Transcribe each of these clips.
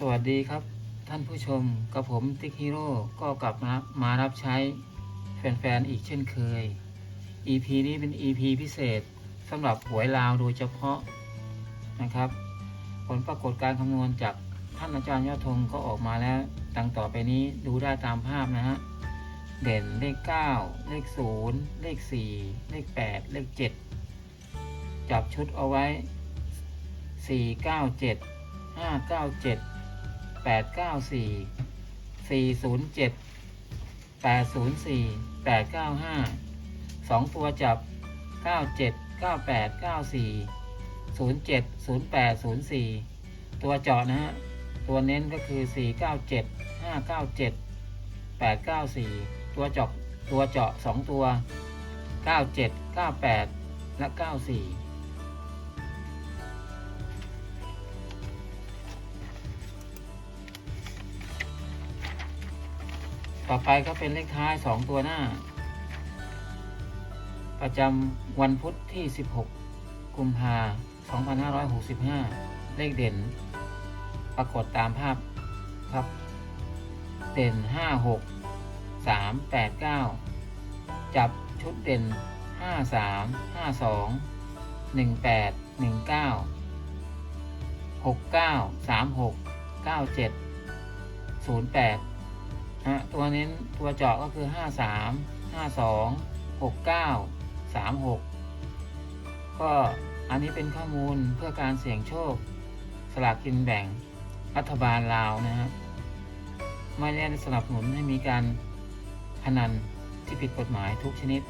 สวัสดีครับท่านผู้ชมกับผมติ๊กฮีโร่ก็กลับมามารับใช้แฟนๆอีกเช่นเคย EP นี้เป็น EP พิเศษสำหรับหวยลาวโดยเฉพาะนะครับ ผลปรากฏการคำนวณจากท่านอาจารย์ยอดธงก็ออกมาแล้วดังต่อไปนี้ดูได้ตามภาพนะฮะเด่นเลข 9 เลข 0 เลข 4 เลข 8 เลข 7 จับชุดเอาไว้ 4 9 7 5 9 7 8 9 4 4 0 7 8 0 4 8 9 5 2ตัวจับ9 7 9 8 9 4 0 7 0 8 0 4ตัวเจาะนะฮะตัวเน้นก็คือ4 9 7 5 9 7 8 9 4ตัวเจาะตัวเจาะ2ตัว9 7 9 8และ9 4 ต่อไปก็เป็นเลขท้าย2ตัวหน้า ประจำวันพุทธที่ 16 กุมภา2565 เลขเด่น ปรากฏตามภาพครับ เด่น 5 6 3 8 9 จับชุดเด่น 5 3 5 2 1 8 1 9 69 36 97 08 ฮะตัวเน้นตัวเจาะก็คือ 5 3 5 2 6 9 3 6 ก็อันนี้เป็นข้อมูลเพื่อการเสี่ยงโชค สลากกินแบ่งรัฐบาลลาวนะฮะไม่ได้สนับสนุนให้มีการพนันที่ผิดกฎหมายทุกชนิด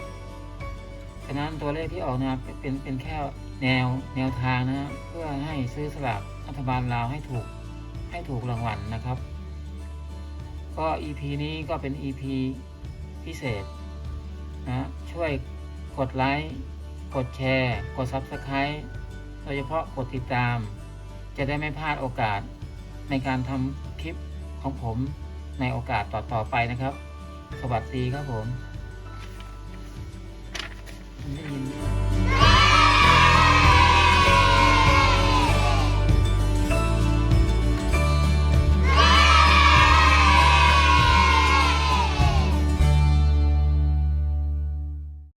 ฉะนั้นตัวเลขที่ออกมาเป็นเป็นแค่แนวแนวทางนะฮะเพื่อให้ซื้อสลากรัฐบาลลาวให้ถูกให้ถูกรางวัลนะครับ ก็ EP นี้ก็เป็น EP พิเศษนะช่วยกดไลค์กดแชร์ กด Subscribe โดยเฉพาะกดติดตาม จะได้ไม่พลาดโอกาสในการทำคลิปของผมในโอกาสต่อๆไปนะครับ สวัสดีครับผม